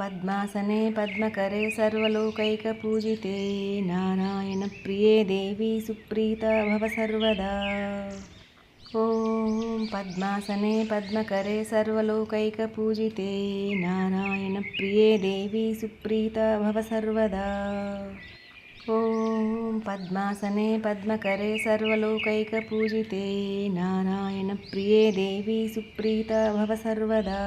పద్మాసనే పద్మకరే సర్వలోకైకపూజితే నారాయణ ప్రియే దేవి సుప్రీత భవ సర్వదా. ఓం పద్మాసనే పద్మకరే సర్వలోకైకపూజితే నారాయణ ప్రియే దేవి సుప్రీత భవ సర్వదా. ఓం పద్మాసనే పద్మకరే సర్వలోకైకపూజితే నారాయణ ప్రియే దేవి సుప్రీత భవ సర్వదా.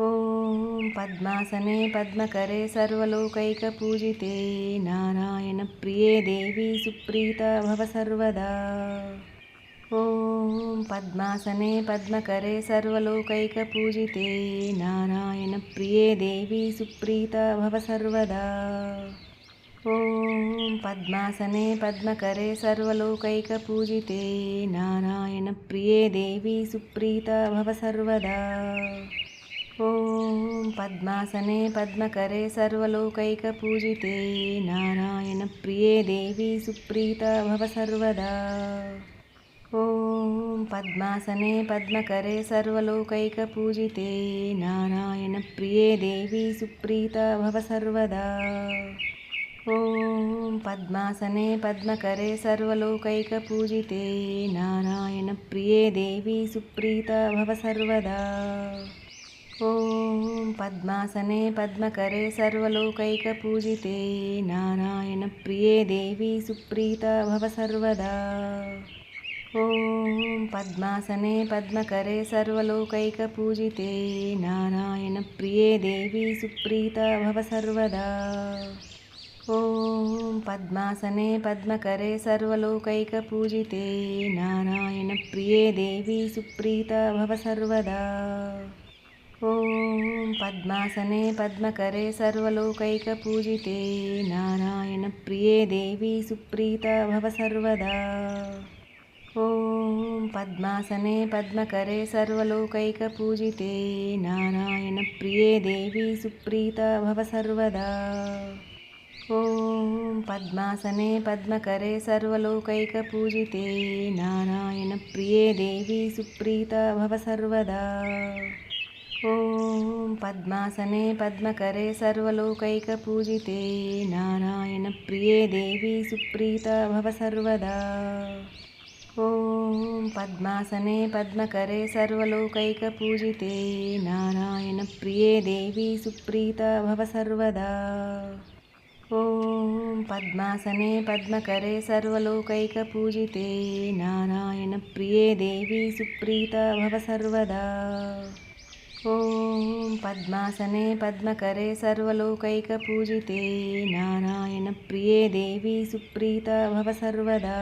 ఓం పద్మాసనే పద్మకరే సర్వలోకైక పూజితే నారాయణ ప్రియే దేవి సుప్రీత భవ సర్వదా. ఓం పద్మాసనే పద్మకరే సర్వలోకైక పూజితే నారాయణ ప్రియే దేవి సుప్రీత భవ సర్వదా. ఓం పద్మాసనే పద్మకరే సర్వలోకైక పూజితే నారాయణ ప్రియే దేవి సుప్రీత భవ సర్వదా. ఓం పద్మాసనే పద్మకరే సర్వలోకైకపూజితే నారాయణ ప్రియే దేవి సుప్రీత భవ సర్వదా. ఓం పద్మాసనే పద్మకరే సర్వలోకైకపూజితే నారాయణ ప్రియే దేవి సుప్రీత భవ సర్వదా. ఓం పద్మాసనే పద్మకరే సర్వలోకైకపూజితే నారాయణ ప్రియే దేవి సుప్రీత భవ సర్వదా. పద్మాసనే పద్మకరే సర్వలోకైకపూజితే నారాయణ ప్రియే దేవి సుప్రీత భవ సర్వదా. ఓం పద్మాసనే పద్మకరే సర్వలోకైకపూజితే నారాయణ ప్రియే దేవి సుప్రీత భవ సర్వదా. ఓం పద్మాసనే పద్మకరే సర్వలోకైకపూజితే నారాయణ ప్రియే దేవి సుప్రీత భవ సర్వదా. ॐ पद्मासने पद्मकरे सर्वलोकैकपूजिते नारायणप्रिये देवी सुप्रीता भव सर्वदा ॐ पद्मासने पद्मकरे सर्वलोकैकपूजिते नारायणप्रिये देवी सुप्रीता भव सर्वदा ॐ पद्मासने पद्मकरे सर्वलोकैकपूजिते नारायणप्रिये देवी सुप्रीता भव सर्वदा ॐ पद्मासने पद्मकरे सर्वलोकैकपूजिते नारायणप्रिये देवी सुप्रीता भव सर्वदा ॐ पद्मासने पद्मकरे सर्वलोकैकपूजिते नारायणप्रिये देवी सुप्रीता भव सर्वदा ॐ पद्मासने पद्मकरे सर्वलोकैकपूजिते नारायणप्रिये देवी सुप्रीता भव सर्वदा ॐ पद्मासने पद्मकरे सर्वलोकैकपूजिते नारायणप्रिये देवी सुप्रीता भव सर्वदा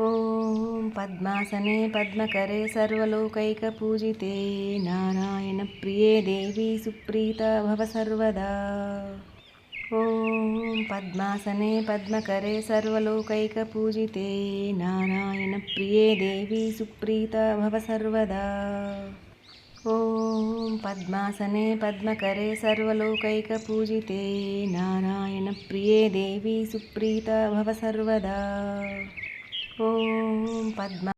ॐ पद्मासने पद्मकरे सर्वलोकैकपूजिते नारायणप्रिये देवी सुप्रीता भव सर्वदा ॐ पद्मासने पद्मकरे सर्वलोकैकपूजिते नारायणप्रिये देवी सुप्रीता भव सर्वदा ॐ पद्मासने पद्मकरे सर्वलोकैकपूजिते नारायणप्रिये देवी सुप्रीता भव सर्वदा ॐ पद्मा